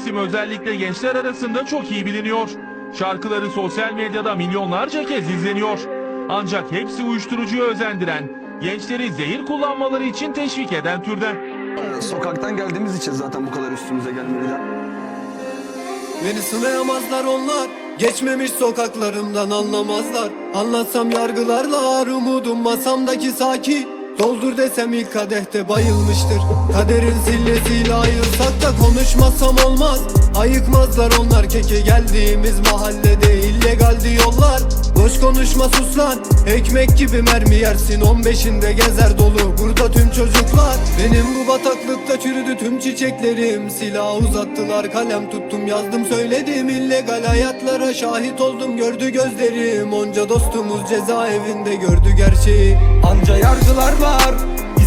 isim özellikle gençler arasında çok iyi biliniyor. Şarkıları sosyal medyada milyonlarca kez izleniyor. Ancak hepsi uyuşturucuya özendiren, gençleri zehir kullanmaları için teşvik eden türden. Sokaktan geldiğimiz için zaten bu kadar üstümüze gelmediler. Beni sınayamazlar onlar Geçmemiş sokaklarımdan anlamazlar Anlatsam yargılarlar umudum masamdaki saki Doldur desem ilk kadehte bayılmıştır. Kaderin sillesiyle ayırsak da konuşmasam olmaz Ayıkmazlar onlar keke geldiğimiz mahallede illegal diyorlar Boş konuşma sus lan Ekmek gibi mermi yersin 15'inde gezer dolu. Burada tüm çocuklar Benim bu bataklıkta çürüdü tüm çiçeklerim. Silah uzattılar kalem tuttum yazdım söyledim. İllegal hayatlara şahit oldum gördü gözlerim. Onca dostumuz cezaevinde gördü gerçeği. Anca yargılar var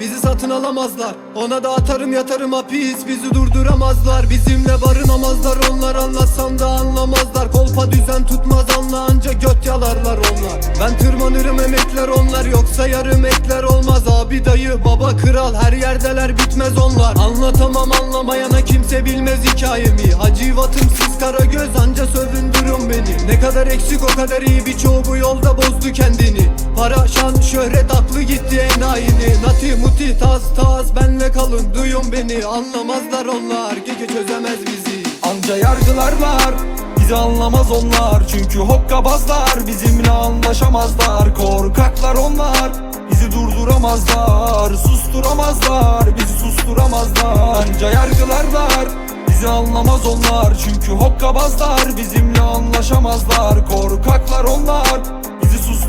Bizi satın alamazlar. Ona da atarım yatarım hapis. Bizi durduramazlar. Bizimle barınamazlar. Onlar anlatsam da anlamazlar. Kolpa düzen tutmaz anla. Anca göt yalarlar onlar. Ben tırmanırım emekler onlar. Yoksa yarım ekler olmaz. Abi dayı baba kral her yerdeler. Bitmez onlar. Anlatamam anlamayana kimse bilmez hikayemi. Hacivatım siz kara göz. Anca sövündürün beni. Ne kadar eksik o kadar iyi. Birçoğu bu yolda bozdu kendini. Para şan şöhret aklı gitti enayini. Nati muti tas tas benle kalın. Duyun beni Anlamazlar onlar. Gece çözemez bizi. Anca yargılar var Bizi anlamaz onlar. Çünkü hokkabazlar Bizimle anlaşamazlar. Korkaklar onlar Bizi durduramazlar. Susturamazlar Bizi susturamazlar. Anca yargılar var Bizi anlamaz onlar. Çünkü hokkabazlar Bizimle anlaşamazlar. Korkaklar onlar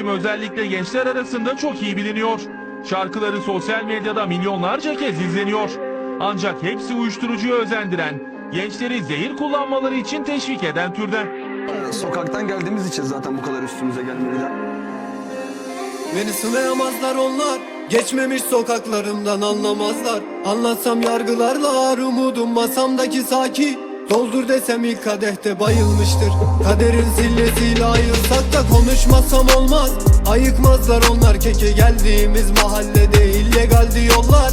isim özellikle gençler arasında çok iyi biliniyor. Şarkıları sosyal medyada milyonlarca kez izleniyor. Ancak hepsi uyuşturucuya özendiren, gençleri zehir kullanmaları için teşvik eden türden. Sokaktan geldiğimiz için zaten bu kadar üstümüze gelmediler. Beni sınayamazlar onlar Geçmemiş sokaklarımdan anlamazlar Anlatsam yargılarlar umudum masamdaki saki Doldur desem ilk kadehte bayılmıştır. Kaderin sillesiyle ayırsak da konuşmasam olmaz. Ayıkmazlar onlar keke geldiğimiz mahallede illegal diyorlar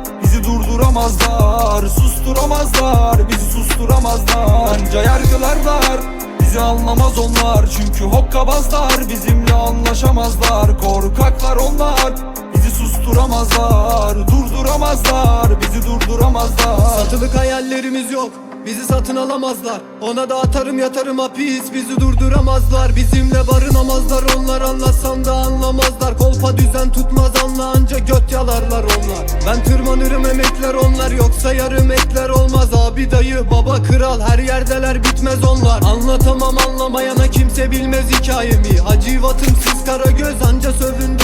Bizi durduramazlar Susturamazlar Bizi susturamazlar. Anca yargılar var Bizi anlamaz onlar. Çünkü hokkabazlar Bizimle anlaşamazlar. Korkaklar onlar susturamazlar Durduramazlar Bizi durduramazlar. Satılık hayallerimiz yok Bizi satın alamazlar. Ona da atarım yatarım hapis Bizi durduramazlar. Bizimle barınamazlar Onlar anlatsam da anlamazlar. Kolpa düzen tutmaz anla anca göt yalarlar onlar. Ben tırmanırım emekler onlar Yoksa yarım ekler olmaz. Abi dayı baba kral her yerdeler bitmez onlar. Anlatamam anlamayana kimse bilmez hikayemi. Hacivatım siz kara göz anca sövündürün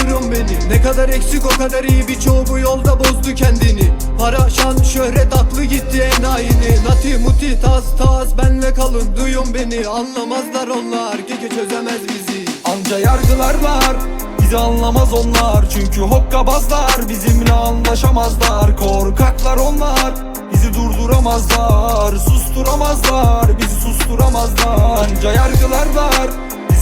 beni Ne kadar eksik o kadar iyi birçoğu bu yolda bozdu kendini. Para şan şöhret aklı gitti enayini. Nati muti tas tas benle kalın duyun beni. Anlamazlar onlar gece çözemez bizi. Anca yargılar var Bizi anlamaz onlar. Çünkü hokkabazlar Bizimle anlaşamazlar. Korkaklar onlar Bizi durduramazlar. Susturamazlar Bizi susturamazlar. Anca yargılarlar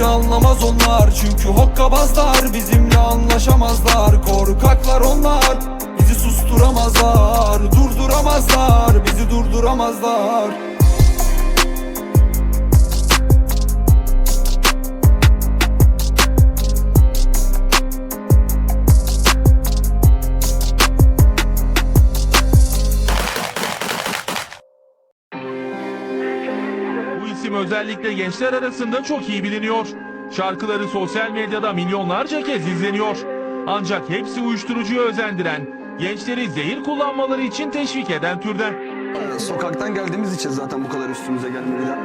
Bizi anlamaz onlar. Çünkü hokkabazlar Bizimle anlaşamazlar. Korkaklar onlar Bizi susturamazlar. Durduramazlar Bizi durduramazlar İsim özellikle gençler arasında çok iyi biliniyor. Şarkıları sosyal medyada milyonlarca kez izleniyor. Ancak hepsi uyuşturucuya özendiren, gençleri zehir kullanmaları için teşvik eden türden. Ee, Sokaktan geldiğimiz için zaten bu kadar üstümüze gelmediler.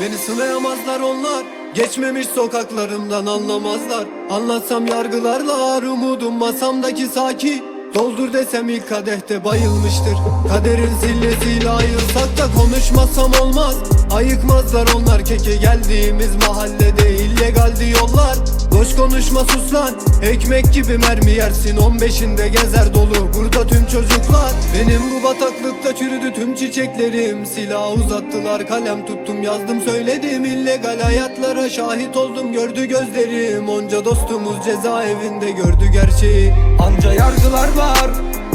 Beni sınayamazlar onlar Geçmemiş sokaklarımdan anlamazlar Anlatsam yargılarlar Umudum masamdaki saki Doldur desem ilk kadehte bayılmıştır Kaderin sillesiyle ayırsak da konuşmasam olmaz Ayıkmazlar onlar. Keke geldiğimiz mahallede illegal diyorlar. Boş konuşma sus lan. Ekmek gibi mermi yersin. 15'inde gezer dolu Burada tüm çocuklar. Benim bu bataklıkta çürüdü tüm çiçeklerim. Silah uzattılar kalem tuttum yazdım söyledim. İllegal hayatlara şahit oldum gördü gözlerim. Onca dostumuz cezaevinde gördü gerçeği. Anca yargılarlar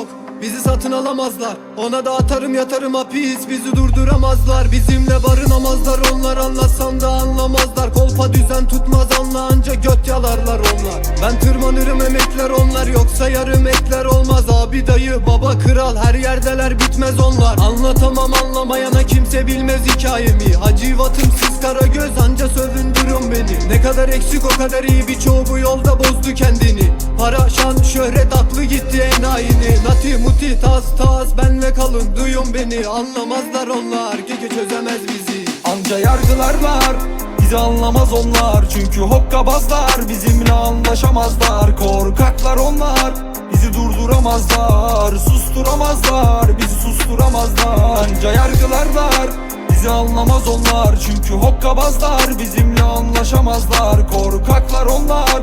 yok. Bizi satın alamazlar. Ona da atarım yatarım hapis. Bizi durduramazlar. Bizimle barınamazlar. Onlar anlatsam da anlamazlar. Kolpa düzen tutmaz anla. Anca göt yalarlar onlar. Ben tırmanırım emekler onlar. Yoksa yarım ekler olmaz. Abi dayı baba kral. Her yerdeler bitmez onlar. Anlatamam anlamayana kimse bilmez hikayemi. Hacivatım siz kara göz. Anca sövündürün beni. Ne kadar eksik o kadar iyi. Birçoğu bu yolda bozdu kendini. Para şan şöhret aklı gitti enayini Nati muti tas tas benle kalın duyun beni. Anlamazlar onlar gece çözemez bizi. Anca yargılarlar Bizi anlamaz onlar. Çünkü hokkabazlar Bizimle anlaşamazlar. Korkaklar onlar Bizi durduramazlar. Susturamazlar Bizi susturamazlar. Anca yargılarlar Bizi anlamaz onlar. Çünkü hokkabazlar Bizimle anlaşamazlar. Korkaklar onlar